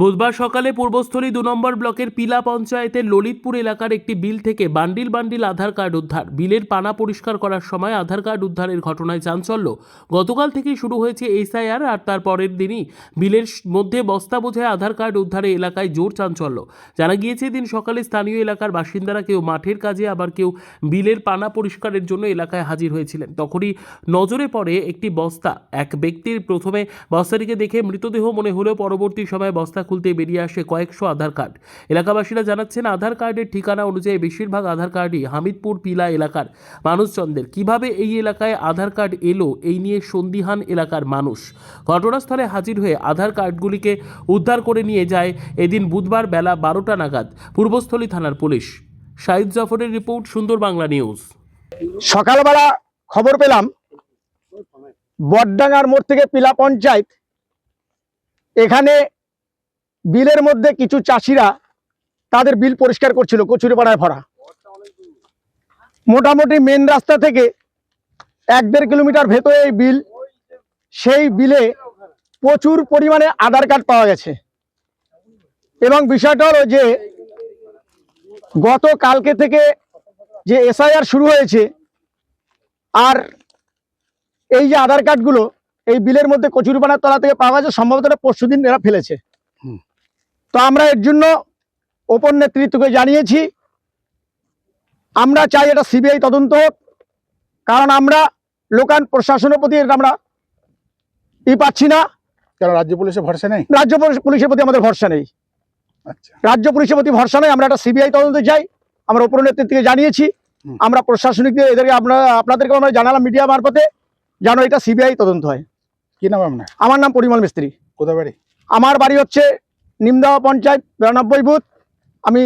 বুধবার সকালে পূর্বস্থলী দু নম্বর ব্লকের পিলা পঞ্চায়েতের ললিতপুর এলাকার একটি বিল থেকে বান্ডিল বান্ডিল আধার কার্ড উদ্ধার। বিলের পানা পরিষ্কার করার সময় আধার কার্ড উদ্ধারের ঘটনায় চাঞ্চল্য। গতকাল থেকেই শুরু হয়েছে এসআইআর আর তার পরের দিনই বিলের মধ্যে বস্তা বোঝায় আধার কার্ড উদ্ধারে এলাকায় জোর চাঞ্চল্য। জানা গিয়েছে দিন সকালে স্থানীয় এলাকার বাসিন্দারা কেউ মাঠের কাজে, আবার কেউ বিলের পানা পরিষ্কারের জন্য এলাকায় হাজির হয়েছিলেন। তখনই নজরে পড়ে একটি বস্তা। এক ব্যক্তির প্রথমে বস্তাটিকে দেখে মৃতদেহ মনে হলেও পরবর্তী সময়ে বস্তা খুলতে বেরিয়ে আসে কয়েকশো আধার কার্ড। এলাকাবাসীরা জানাচ্ছেন, আধার কার্ডের ঠিকানা অনুযায়ী বেশিরভাগ আধার কার্ডই হামিদপুর পিলা এলাকার মানুষজনদের। কীভাবে এই এলাকায় আধার কার্ড এলো, এই নিয়ে সন্দিহান এলাকার মানুষ। ঘটনাস্থলে হাজির হয়ে আধার কার্ডগুলিকে উদ্ধার করে নিয়ে যায় এদিন বুধবার বেলা বারোটা নাগাদ পূর্বস্থলী থানার পুলিশ। শাহিদ জাফরের রিপোর্ট, সুন্দর বাংলা নিউজ। সকালবেলা খবর পেলাম বডডাঙ্গার মোড় থেকে পিলা পঞ্চায়েত, এখানে বিলের মধ্যে কিছু চাষিরা তাদের বিল পরিষ্কার করছিল, কচুরিপাড়ায় ভরা। মোটামুটি মেন রাস্তা থেকে এক দেড় কিলোমিটার ভেতরে এই বিল, সেই বিলে প্রচুর পরিমাণে আধার কার্ড পাওয়া গেছে। এবং বিষয়টা হলো যে গত কালকে থেকে যে এসআইআর শুরু হয়েছে, আর এই যে আধার কার্ডগুলো, এই বিলের মধ্যে কচুরিপানার তলা থেকে পাওয়া গেছে, সম্ভবত পরশু দিন এরা ফেলেছে। তো আমরা এর জন্য ওপর নেতৃত্বকে জানিয়েছি। আমরা চাই এটা সিবিআই তদন্ত হোক কারণ আমরা লোকাল প্রশাসনের প্রতি এটা আমরা ই পাচ্ছি না। কেন রাজ্য পুলিশের ভরসা নেই? রাজ্য পুলিশ- পুলিশের প্রতি আমাদের ভরসা নেই। আচ্ছা। রাজ্য পুলিশের প্রতি ভরসা নেই আমরা একটা সিবিআই তদন্তে চাই। আমরা উপর নেতৃত্বকে জানিয়েছি আমরা প্রশাসনিক দিয়ে এদেরকে আমরা আপনাদেরকে আমরা জানালাম মিডিয়া মারফতে যেন এটা সিবিআই তদন্ত হয়। কি নাম আপনার? আমার নাম পরিমল মিস্ত্রি। কোথায় বাড়ি? আমার বাড়ি হচ্ছে নিমদাওয়া পঞ্চায়েত বিরানব্বই বুথ। আমি